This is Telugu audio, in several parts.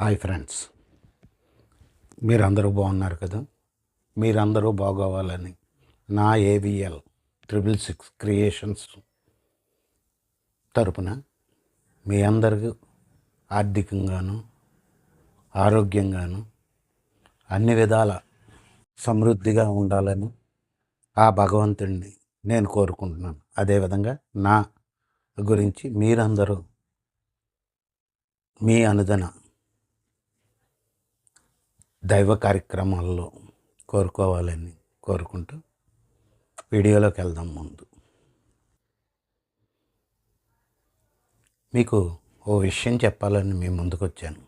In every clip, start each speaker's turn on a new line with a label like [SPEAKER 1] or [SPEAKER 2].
[SPEAKER 1] Hi friends. మీరందరూ బాగున్నారు కదా? మీరందరూ బాగోవాలని నా ఏవిఎల్ ట్రిపుల్ సిక్స్ క్రియేషన్స్ తరపున మీ అందరికీ ఆర్థికంగాను ఆరోగ్యంగాను అన్ని విధాల సమృద్ధిగా ఉండాలని ఆ భగవంతుడిని నేను కోరుకుంటున్నాను. అదేవిధంగా నా గురించి మీరందరూ మీ అనుదన దైవ కార్యక్రమాల్లో కోరుకోవాలని కోరుకుంటూ వీడియోలోకి వెళ్దాం ముందు. మీకు ఓ విషయం చెప్పాలని మీ ముందుకు వచ్చాను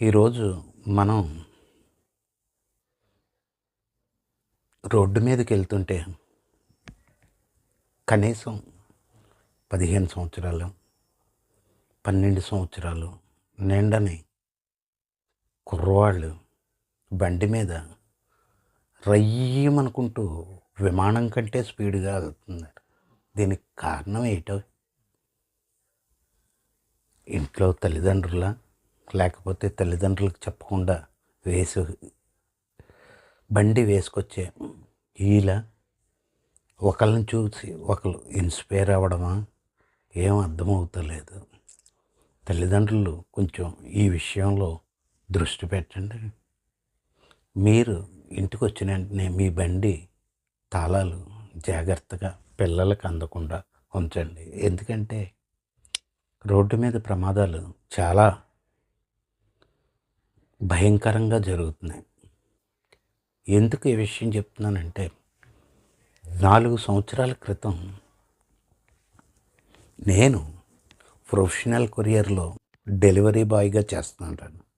[SPEAKER 1] ఈరోజు మనం రోడ్డు మీదకి వెళ్తుంటే కనీసం పదిహేను సంవత్సరాలు పన్నెండు సంవత్సరాలు నిండని కుర్రవాళ్ళు బండి మీద రయ్యమనుకుంటూ విమానం కంటే స్పీడ్గా వెళ్తున్నారు. దీనికి కారణం ఏంటో? ఇంట్లో తల్లిదండ్రుల? లేకపోతే తల్లిదండ్రులకు చెప్పకుండా వేసు బండి వేసుకొచ్చే ఈల? ఒకళ్ళని చూసి ఒకరు ఇన్స్పైర్ అవ్వడమా? ఏం అర్థమవుతలేదు. తల్లిదండ్రులు కొంచెం ఈ విషయంలో దృష్టి పెట్టండి. మీరు ఇంటికి వచ్చిన వెంటనే మీ బండి తాళాలు జాగ్రత్తగా పిల్లలకు అందకుండా ఉంచండి. ఎందుకంటే రోడ్డు మీద ప్రమాదాలు చాలా భయంకరంగా జరుగుతున్నాయి. ఎందుకు ఈ విషయం చెప్తున్నానంటే నాలుగు సంవత్సరాల క్రితం నేను ప్రొఫెషనల్ కొరియర్లో డెలివరీ బాయ్గా చేస్తుంటాను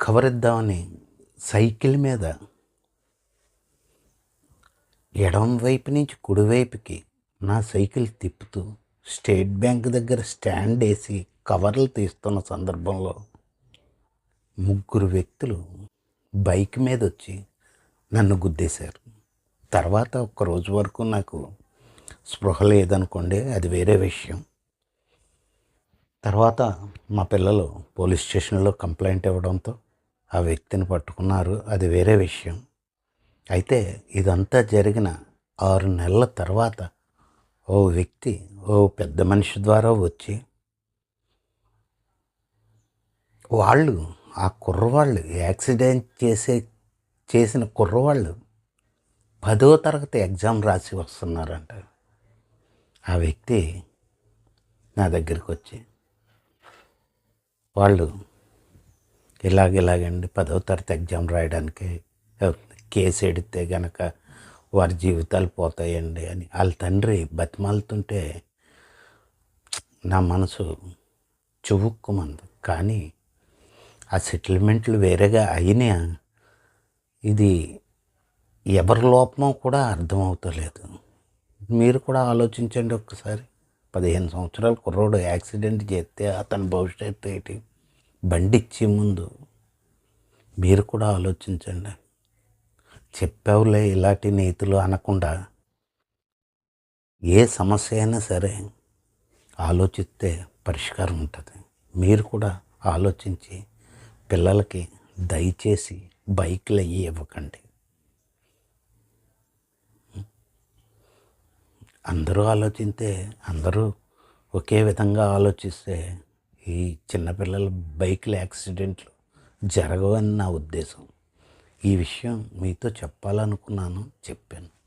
[SPEAKER 1] కవర్ ఇద్దామని సైకిల్ మీద ఎడం వైపు నుంచి కుడివైపుకి నా సైకిల్ తిప్పుతూ స్టేట్ బ్యాంక్ దగ్గర స్టాండ్ వేసి కవర్లు తీస్తున్న సందర్భంలో ముగ్గురు వ్యక్తులు బైక్ మీద వచ్చి నన్ను గుద్దేశారు. తర్వాత ఒక రోజు వరకు నాకు స్పృహ లేదనుకోండి అది వేరే విషయం. తర్వాత మా పిల్లలు పోలీస్ స్టేషన్లో కంప్లైంట్ ఇవ్వడంతో ఆ వ్యక్తిని పట్టుకున్నారు. అది వేరే విషయం. అయితే ఇదంతా జరిగిన ఆరు నెలల తర్వాత ఓ వ్యక్తి ఓ పెద్ద మనిషి ద్వారా వచ్చి వాళ్ళు ఆ కుర్రవాళ్ళు యాక్సిడెంట్ చేసే చేసిన కుర్రవాళ్ళు పదో తరగతి ఎగ్జామ్ రాసి వస్తున్నారంట. ఆ వ్యక్తి నా దగ్గరికి వచ్చి వాళ్ళు ఇలాగ ఇలాగండి. పదో తరగతి ఎగ్జామ్ రాయడానికి కేసు ఎడితే గనక వారి జీవితాలు పోతాయండి అని. వాళ్ళ తండ్రి బతిమాలుతుంటే నా మనసు చువుక్కుమంది. కానీ ఆ సెటిల్మెంట్లు వేరేగా అయినా ఇది ఎవరి లోపమో కూడా అర్థమవుతలేదు. మీరు కూడా ఆలోచించండి ఒక్కసారి. పదిహేను సంవత్సరాల కుర్రోడు యాక్సిడెంట్ చేస్తే అతని భవిష్యత్తు ఏంటి? బండి ఇచ్చే ముందు. మీరు కూడా ఆలోచించండి. చెప్పావులే ఇలాంటి నీతులు అనకుండా ఏ సమస్య అయినా సరే ఆలోచిస్తే పరిష్కారం ఉంటుంది. మీరు కూడా ఆలోచించి పిల్లలకి దయచేసి బైక్లు అయ్యి ఇవ్వకండి. అందరూ ఆలోచిస్తే అందరూ ఒకే విధంగా ఆలోచిస్తే ఈ చిన్నపిల్లల బైకుల యాక్సిడెంట్లు జరగవని నా ఉద్దేశం. ఈ విషయం మీతో చెప్పాలనుకున్నాను చెప్పాను.